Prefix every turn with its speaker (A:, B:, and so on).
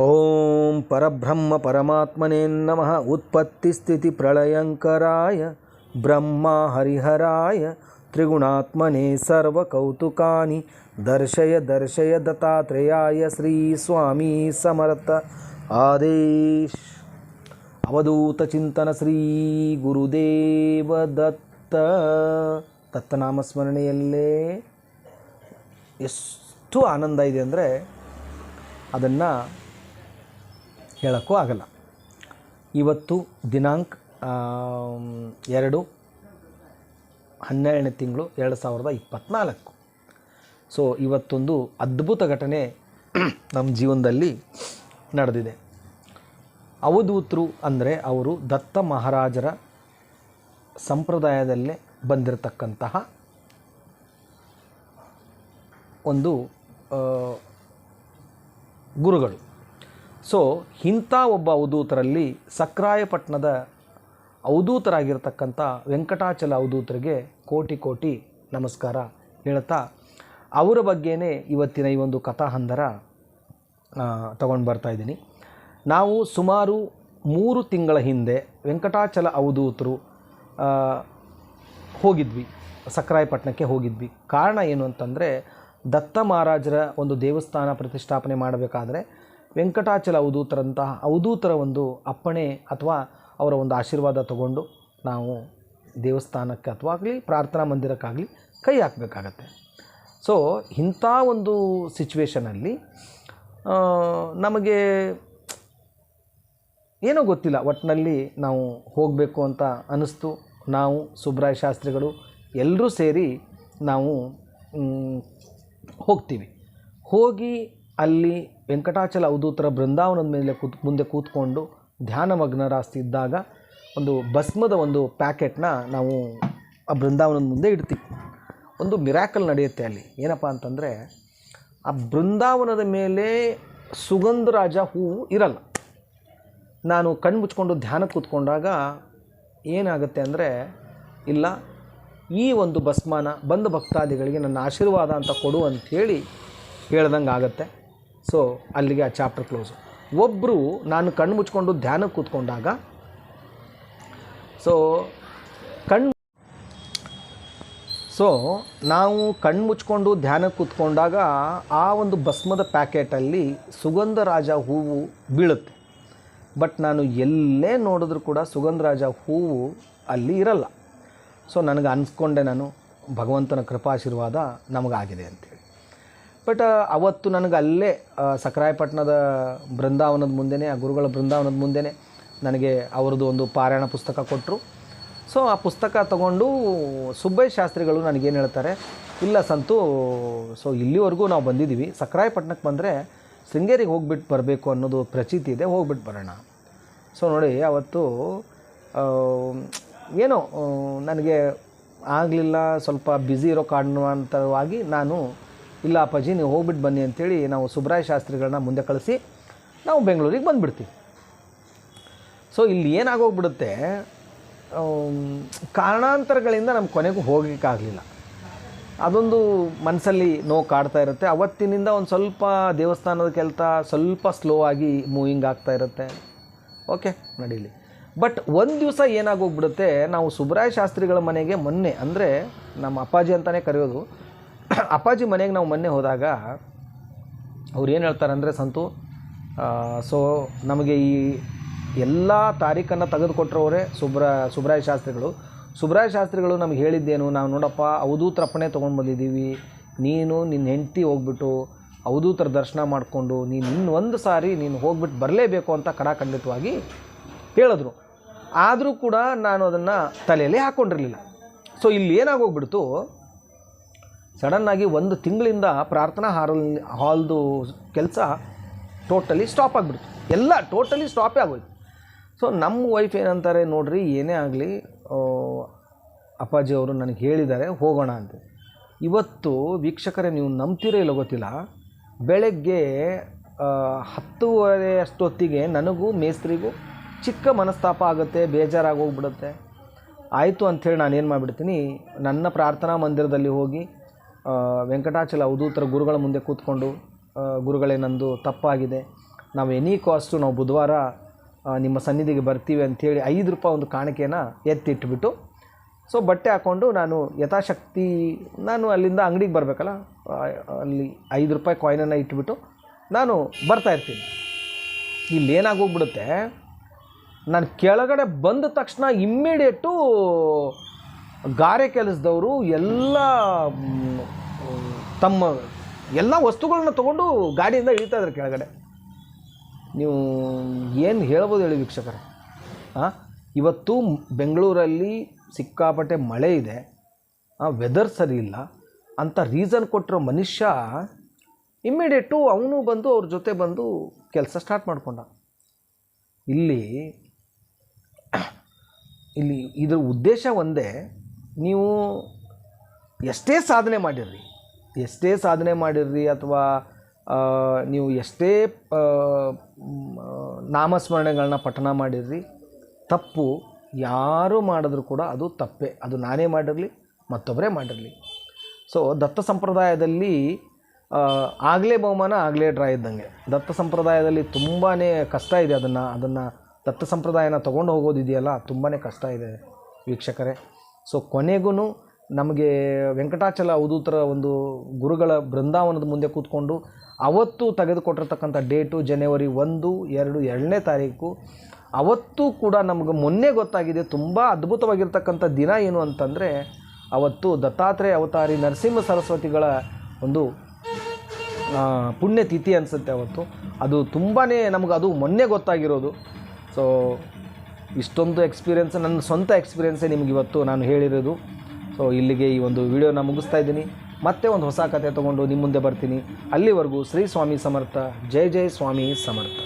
A: ಓಂ ಪರಬ್ರಹ್ಮ ಪರಮಾತ್ಮನೇ ನಮಃ. ಉತ್ಪತ್ತಿ ಸ್ಥಿತಿ ಪ್ರಳಯಂಕರಾಯ, ಬ್ರಹ್ಮ ಹರಿಹರಾಯ, ತ್ರಿಗುಣಾತ್ಮನೇ ಸರ್ವಕೌತುಕಾನಿ, ದರ್ಶಯ ದರ್ಶಯ ದತ್ತಾತ್ರೇಯಾಯ ಶ್ರೀ ಸ್ವಾಮಿ ಸಮರ್ಥ. ಆದೇಶ್. ಅವಧೂತ ಚಿಂತನ ಶ್ರೀ ಗುರುದೇವ ದತ್ತ. ದತ್ತನಾಮ ಸ್ಮರಣೆಯಲ್ಲೇ ಎಷ್ಟು ಆನಂದ ಇದೆ ಅಂದರೆ ಅದನ್ನು ಹೇಳೋಕ್ಕೂ ಆಗಲ್ಲ. ಇವತ್ತು ದಿನಾಂಕ ಎರಡು, ಹನ್ನೆರಡನೇ ತಿಂಗಳು ಎರಡು ಸಾವಿರದ ಇಪ್ಪತ್ತ್ನಾಲ್ಕು ಸೊ, ಇವತ್ತೊಂದು ಅದ್ಭುತ ಘಟನೆ ನಮ್ಮ ಜೀವನದಲ್ಲಿ ನಡೆದಿದೆ. ಅವಧೂತರು ಅಂದರೆ ಅವರು ದತ್ತ ಮಹಾರಾಜರ ಸಂಪ್ರದಾಯದಲ್ಲೇ ಬಂದಿರತಕ್ಕಂತಹ ಒಂದು ಗುರುಗಳು. ಸೊ ಇಂಥ ಒಬ್ಬ ಅವಧೂತರಲ್ಲಿ ಸಕ್ರಾಯಪಟ್ಟಣದ ಅವಧೂತರಾಗಿರ್ತಕ್ಕಂಥ ವೆಂಕಟಾಚಲ ಅವಧೂತರಿಗೆ ಕೋಟಿ ಕೋಟಿ ನಮಸ್ಕಾರ ಹೇಳ್ತಾ, ಅವರ ಬಗ್ಗೆನೇ ಇವತ್ತಿನ ಈ ಒಂದು ಕಥಾಹಂದರ ತಗೊಂಡು ಬರ್ತಾ ಇದ್ದೀನಿ. ನಾವು ಸುಮಾರು ಮೂರು ತಿಂಗಳ ಹಿಂದೆ ವೆಂಕಟಾಚಲ ಅವಧೂತರು ಹೋಗಿದ್ವಿ ಸಕ್ರಾಯಪಟ್ಟಣಕ್ಕೆ ಹೋಗಿದ್ವಿ. ಕಾರಣ ಏನು ಅಂತಂದರೆ ದತ್ತ ಮಹಾರಾಜರ ಒಂದು ದೇವಸ್ಥಾನ ಪ್ರತಿಷ್ಠಾಪನೆ ಮಾಡಬೇಕಾದ್ರೆ ವೆಂಕಟಾಚಲ ಅವಧೂತರಂತಹ ಅವಧೂತರ ಒಂದು ಅಪ್ಪಣೆ ಅಥವಾ ಅವರ ಒಂದು ಆಶೀರ್ವಾದ ತಗೊಂಡು ನಾವು ದೇವಸ್ಥಾನಕ್ಕೆ ಅಥವಾ ಆಗಲಿ ಪ್ರಾರ್ಥನಾ ಮಂದಿರಕ್ಕಾಗಲಿ ಕೈ ಹಾಕಬೇಕಾಗತ್ತೆ. ಸೊ ಇಂಥ ಒಂದು ಸಿಚುವೇಷನಲ್ಲಿ ನಮಗೆ ಏನೋ ಗೊತ್ತಿಲ್ಲ. ಒಟ್ಟಿನಲ್ಲಿ ನಾವು ಹೋಗಬೇಕು ಅಂತ ಅನ್ನಿಸ್ತು ನಾವು, ಸುಬ್ರಾಯ ಶಾಸ್ತ್ರಿಗಳು ಎಲ್ಲರೂ ಸೇರಿ ನಾವು ಹೋಗ್ತೀವಿ. ಹೋಗಿ ಅಲ್ಲಿ ವೆಂಕಟಾಚಲ ಅವಧೂತರ ಬೃಂದಾವನದ ಮೇಲೆ ಕೂತ್, ಮುಂದೆ ಕೂತ್ಕೊಂಡು ಧ್ಯಾನಮಗ್ನರಾಸ್ತಿದ್ದಾಗ ಒಂದು ಭಸ್ಮದ ಒಂದು ಪ್ಯಾಕೆಟ್ನ ನಾವು ಆ ಬೃಂದಾವನದ ಮುಂದೆ ಇಡ್ತೀವಿ. ಒಂದು ಮಿರಾಕಲ್ ನಡೆಯುತ್ತೆ ಅಲ್ಲಿ. ಏನಪ್ಪ ಅಂತಂದರೆ ಆ ಬೃಂದಾವನದ ಮೇಲೆ ಸುಗಂಧರಾಜ ಹೂವು ಇರಲ್ಲ. ನಾನು ಕಣ್ಣು ಮುಚ್ಕೊಂಡು ಧ್ಯಾನ ಕೂತ್ಕೊಂಡಾಗ ಏನಾಗುತ್ತೆ ಅಂದರೆ, ಇಲ್ಲ, ಈ ಒಂದು ಭಸ್ಮಾನ ಬಂದ ಭಕ್ತಾದಿಗಳಿಗೆ ನನ್ನ ಆಶೀರ್ವಾದ ಅಂತ ಕೊಡು ಅಂಥೇಳಿ ಹೇಳ್ದಂಗೆ ಆಗುತ್ತೆ ಸೊ ಅಲ್ಲಿಗೆ ಆ ಚಾಪ್ಟರ್ ಕ್ಲೋಸು ಒಬ್ಬರು ನಾನು ಕಣ್ಣು ಮುಚ್ಕೊಂಡು ಧ್ಯಾನಕ್ಕೆ ಕೂತ್ಕೊಂಡಾಗ ಸೊ ಕಣ್ಣು ಸೊ ನಾವು ಕಣ್ಣು ಮುಚ್ಕೊಂಡು ಧ್ಯಾನಕ್ಕೆ ಕೂತ್ಕೊಂಡಾಗ ಆ ಒಂದು ಭಸ್ಮದ ಪ್ಯಾಕೆಟಲ್ಲಿ ಸುಗಂಧರಾಜ ಹೂವು ಬೀಳುತ್ತೆ. ಬಟ್ ನಾನು ಎಲ್ಲೇ ನೋಡಿದ್ರೂ ಕೂಡ ಸುಗಂಧರಾಜ ಹೂವು ಅಲ್ಲಿ ಇರಲ್ಲ. ಸೊ ನನಗೆ ಅನ್ಸ್ಕೊಂಡೆ ನಾನು, ಭಗವಂತನ ಕೃಪಾಶೀರ್ವಾದ ನಮಗಾಗಿದೆ ಅಂತೇಳಿ. ಬಟ್ ಅವತ್ತು ನನಗೆ ಅಲ್ಲೇ ಆ, ಸಕ್ರಾಯಪಟ್ಟಣದ ಬೃಂದಾವನದ ಮುಂದೆನೇ ಆ ಗುರುಗಳ ಬೃಂದಾವನದ ಮುಂದೆನೆ ನನಗೆ ಅವರದು ಒಂದು ಪಾರಾಯಣ ಪುಸ್ತಕ ಕೊಟ್ಟರು ಸೊ ಆ ಪುಸ್ತಕ ತಗೊಂಡು ಸುಬ್ಬಯ್ಯ ಶಾಸ್ತ್ರಿಗಳು ನನಗೇನು ಹೇಳ್ತಾರೆ ಇಲ್ಲ ಸಂತು ಸೊ ಇಲ್ಲಿವರೆಗೂ ನಾವು ಬಂದಿದ್ದೀವಿ ಸಕ್ರಾಯಪಟ್ಟಣಕ್ಕೆ ಬಂದರೆ ಶೃಂಗೇರಿಗೆ ಹೋಗ್ಬಿಟ್ಟು ಬರಬೇಕು ಅನ್ನೋದು ಪ್ರಚೀತಿ ಇದೆ ಹೋಗ್ಬಿಟ್ಟು ಬರೋಣ. ಸೊ ನೋಡಿ ಅವತ್ತು ಏನೋ ನನಗೆ ಆಗಲಿಲ್ಲ ಸ್ವಲ್ಪ ಬ್ಯುಸಿ ಇರೋ ಕಾಣುವಂಥವಾಗಿ ನಾನು ಇಲ್ಲ ಅಪ್ಪಾಜಿ, ನೀವು ಹೋಗ್ಬಿಟ್ಟು ಬನ್ನಿ ಅಂತೇಳಿ ನಾವು ಸುಬ್ರಾಯ ಶಾಸ್ತ್ರಿಗಳನ್ನ ಮುಂದೆ ಕಳಿಸಿ ನಾವು ಬೆಂಗಳೂರಿಗೆ ಬಂದುಬಿಡ್ತೀವಿ. ಸೊ ಇಲ್ಲಿ ಏನಾಗೋಗ್ಬಿಡುತ್ತೆ ಕಾರಣಾಂತರಗಳಿಂದ ನಮ್ಮ ಕೊನೆಗೂ ಹೋಗಲಿಕ್ಕಾಗಲಿಲ್ಲ. ಅದೊಂದು ಮನಸ್ಸಲ್ಲಿ ನೋವು ಕಾಡ್ತಾ ಇರುತ್ತೆ. ಅವತ್ತಿನಿಂದ ಒಂದು ಸ್ವಲ್ಪ ದೇವಸ್ಥಾನದ ಕೆಲಸ, ಸ್ವಲ್ಪ ಸ್ಲೋ ಆಗಿ ಮೂವಿಂಗ್ ಆಗ್ತಾ ಇರುತ್ತೆ. ಓಕೆ ನಡೀಲಿ. ಬಟ್ ಒಂದು ದಿವಸ ಏನಾಗೋಗ್ಬಿಡುತ್ತೆ, ನಾವು ಸುಬ್ರಾಯ ಶಾಸ್ತ್ರಿಗಳ ಮನೆಗೆ ಮೊನ್ನೆ, ಅಂದರೆ ನಮ್ಮ ಅಪ್ಪಾಜಿ ಅಂತಲೇ ಕರೆಯೋದು ಅಪ್ಪಾಜಿ ಮನೆಗೆ ನಾವು ಮೊನ್ನೆ ಹೋದಾಗ ಅವ್ರು ಏನು ಹೇಳ್ತಾರೆ ಅಂದರೆ ಸಂತು ಸೊ ನಮಗೆ ಈ ಎಲ್ಲ ತಾರೀಖನ್ನು ತೆಗೆದುಕೊಟ್ರವರೇ ಸುಬ್ರ, ಸುಬ್ರಾಯ ಶಾಸ್ತ್ರಿಗಳು. ಸುಬ್ರಾಯ ಶಾಸ್ತ್ರಿಗಳು ನಮ್ಗೆ ಹೇಳಿದ್ದೇನು, ನಾವು ನೋಡಪ್ಪ ಅವಧೂತರಪ್ಪಣೆ ತೊಗೊಂಡು ಬಂದಿದ್ದೀವಿ. ನೀನು ನಿನ್ನ ಹೆಂಡತಿ ಹೋಗ್ಬಿಟ್ಟು ಅವಧೂತರ ದರ್ಶನ ಮಾಡಿಕೊಂಡು, ನೀನು ಇನ್ನೊಂದು ಸಾರಿ ನೀನು ಹೋಗ್ಬಿಟ್ಟು ಬರಲೇಬೇಕು ಅಂತ ಕಡಾಖಂಡಿತವಾಗಿ ಹೇಳಿದ್ರು. ಆದರೂ ಕೂಡ ನಾನು ಅದನ್ನು ತಲೆಯಲ್ಲಿ ಹಾಕ್ಕೊಂಡಿರಲಿಲ್ಲ ಸೊ ಇಲ್ಲಿ ಏನಾಗೋಗ್ಬಿಡ್ತು ಸಡನ್ನಾಗಿ ಒಂದು ತಿಂಗಳಿಂದ ಪ್ರಾರ್ಥನಾ ಹಾಲ್ ಹಾಲ್ದು ಕೆಲಸ ಟೋಟಲಿ ಸ್ಟಾಪ್ ಆಗಿಬಿಡ್ತು. ಎಲ್ಲ ಟೋಟಲಿ ಸ್ಟಾಪೇ ಆಗೋಯ್ತು. ಸೊ ನಮ್ಮ ವೈಫ್ ಏನಂತಾರೆ, ನೋಡಿರಿ, ಏನೇ ಆಗಲಿ ಅಪ್ಪಾಜಿ ಅವರು ನನಗೆ ಹೇಳಿದ್ದಾರೆ, ಹೋಗೋಣ ಅಂತ. ಇವತ್ತು ವೀಕ್ಷಕರೇ, ನೀವು ನಂಬ್ತೀರೋ ಇಲ್ಲೋ ಗೊತ್ತಿಲ್ಲ. ಬೆಳಗ್ಗೆ ಹತ್ತುವರೆ ಅಷ್ಟೊತ್ತಿಗೆ ನನಗೂ, ಮೇಸ್ತ್ರಿಗೂ ಚಿಕ್ಕ ಮನಸ್ತಾಪ ಆಗುತ್ತೆ, ಬೇಜಾರಾಗಿ ಹೋಗ್ಬಿಡುತ್ತೆ. ಆಯಿತು ಅಂಥೇಳಿ ನಾನೇನು ಮಾಡಿಬಿಡ್ತೀನಿ, ನನ್ನ ಪ್ರಾರ್ಥನಾ ಮಂದಿರದಲ್ಲಿ ಹೋಗಿ ವೆಂಕಟಾಚಲ ಅವಧೂತರ ಗುರುಗಳ ಮುಂದೆ ಕೂತ್ಕೊಂಡು ಗುರುಗಳೇ ನಂದು ತಪ್ಪಾಗಿದೆ. ನಾವು ಎನಿ ಕಾಸ್ಟು ನಾವು ಬುಧವಾರ ನಿಮ್ಮ ಸನ್ನಿಧಿಗೆ ಬರ್ತೀವಿ ಅಂಥೇಳಿ ಐದು ರೂಪಾಯಿ ಒಂದು ಕಾಣಿಕೆನ ಎತ್ತಿಟ್ಬಿಟ್ಟು ಸೊ ಬಟ್ಟೆ ಹಾಕ್ಕೊಂಡು ನಾನು ಯಥಾಶಕ್ತಿ, ನಾನು ಅಲ್ಲಿಂದ ಅಂಗಡಿಗೆ ಬರಬೇಕಲ್ಲ ಅಲ್ಲಿ ಐದು ರೂಪಾಯಿ ಕಾಯಿನನ್ನು ಇಟ್ಬಿಟ್ಟು ನಾನು ಬರ್ತಾ ಇರ್ತೀನಿ. ಇಲ್ಲಿ ಏನಾಗೋಗ್ಬಿಡುತ್ತೆ ನಾನು ಕೆಳಗಡೆ ಬಂದ ತಕ್ಷಣ ಇಮ್ಮಿಡಿಯೇಟು ಗಾರೆ ಕೆಲಸದವರು ಎಲ್ಲ, ತಮ್ಮ ಎಲ್ಲ ವಸ್ತುಗಳನ್ನ ತೊಗೊಂಡು ಗಾಡಿಯಿಂದ ಇಳಿತಾ ಇದ್ದಾರೆ ಕೆಳಗಡೆ. ನೀವು ಏನು ಹೇಳ್ಬೋದು ಹೇಳಿ ವೀಕ್ಷಕರೇ. ಹಾಂ ಇವತ್ತು ಬೆಂಗಳೂರಲ್ಲಿ ಸಿಕ್ಕಾಪಟ್ಟೆ ಮಳೆ ಇದೆ. ವೆದರ್ ಸರಿ ಇಲ್ಲ. ಅಂತ ರೀಸನ್ ಕೊಟ್ಟಿರೋ ಮನುಷ್ಯ ಇಮ್ಮಿಡಿಯೇಟು ಅವನು ಬಂದು ಅವ್ರ ಜೊತೆ ಬಂದು ಕೆಲಸ ಸ್ಟಾರ್ಟ್ ಮಾಡಿಕೊಂಡ. ಇಲ್ಲಿ ಇಲ್ಲಿ ಇದ್ರ ಉದ್ದೇಶ ಒಂದೇ ನೀವು ಎಷ್ಟೇ ಸಾಧನೆ ಮಾಡಿರ್ರಿ, ಎಷ್ಟೇ ಸಾಧನೆ ಮಾಡಿರ್ರಿ ಅಥವಾ ನೀವು ಎಷ್ಟೇ ನಾಮಸ್ಮರಣೆಗಳನ್ನ ಪಠನ ಮಾಡಿರ್ರಿ, ತಪ್ಪು ಯಾರು ಮಾಡಿದ್ರು ಕೂಡ ಅದು ತಪ್ಪೇ. ಅದು ನಾನೇ ಮಾಡಿರಲಿ, ಮತ್ತೊಬ್ಬರೇ ಮಾಡಿರಲಿ. ಸೊ ದತ್ತ ಸಂಪ್ರದಾಯದಲ್ಲಿ ಆಗಲೇ ಬಹುಮಾನ, ಆಗಲೇ ಡ್ರಾ ಇದ್ದಂಗೆ. ದತ್ತ ಸಂಪ್ರದಾಯದಲ್ಲಿ ತುಂಬಾ ಕಷ್ಟ ಇದೆ ಅದನ್ನು ಅದನ್ನು ದತ್ತ ಸಂಪ್ರದಾಯನ ತೊಗೊಂಡು ಹೋಗೋದಿದೆಯಲ್ಲ ತುಂಬಾ ಕಷ್ಟ ಇದೆ ವೀಕ್ಷಕರೇ. ಸೊ ಕೊನೆಗೂ ನಮಗೆ ವೆಂಕಟಾಚಲ ಅವಧೂತರ ಒಂದು ಗುರುಗಳ ಬೃಂದಾವನದ ಮುಂದೆ ಕೂತ್ಕೊಂಡು ಅವತ್ತು ತೆಗೆದುಕೊಟ್ಟಿರ್ತಕ್ಕಂಥ ಡೇಟು ಜನವರಿ ಒಂದು, ಎರಡು, ಎರಡನೇ ತಾರೀಕು, ಅವತ್ತು ಕೂಡ ನಮಗೆ ಮೊನ್ನೆ ಗೊತ್ತಾಗಿದೆ, ತುಂಬ ಅದ್ಭುತವಾಗಿರ್ತಕ್ಕಂಥ ದಿನ ಏನು ಅಂತಂದರೆ ಅವತ್ತು ದತ್ತಾತ್ರೇಯ ಅವತಾರಿ ನರಸಿಂಹ ಸರಸ್ವತಿಗಳ ಒಂದು ಪುಣ್ಯತಿಥಿ ಅನಿಸುತ್ತೆ ಅವತ್ತು. ಅದು ತುಂಬಾ ನಮಗೆ ಅದು ಮೊನ್ನೆ ಗೊತ್ತಾಗಿರೋದು. ಸೊ ಇಷ್ಟೊಂದು ಎಕ್ಸ್ಪೀರಿಯೆನ್ಸ್ ನನ್ನ ಸ್ವಂತ ಎಕ್ಸ್ಪೀರಿಯೆನ್ಸೇ ನಿಮ್ಗೆ ಇವತ್ತು ನಾನು ಹೇಳಿರೋದು. ಸೊ ಇಲ್ಲಿಗೆ ಈ ಒಂದು ವಿಡಿಯೋನ ಮುಗಿಸ್ತಾ ಇದ್ದೀನಿ. ಮತ್ತೆ ಒಂದು ಹೊಸ ಕತೆ ತೊಗೊಂಡು ನಿಮ್ಮ ಮುಂದೆ ಬರ್ತೀನಿ. ಅಲ್ಲಿವರೆಗೂ ಶ್ರೀ ಸ್ವಾಮಿ ಸಮರ್ಥ, ಜೈ ಜೈ ಸ್ವಾಮಿ ಸಮರ್ಥ.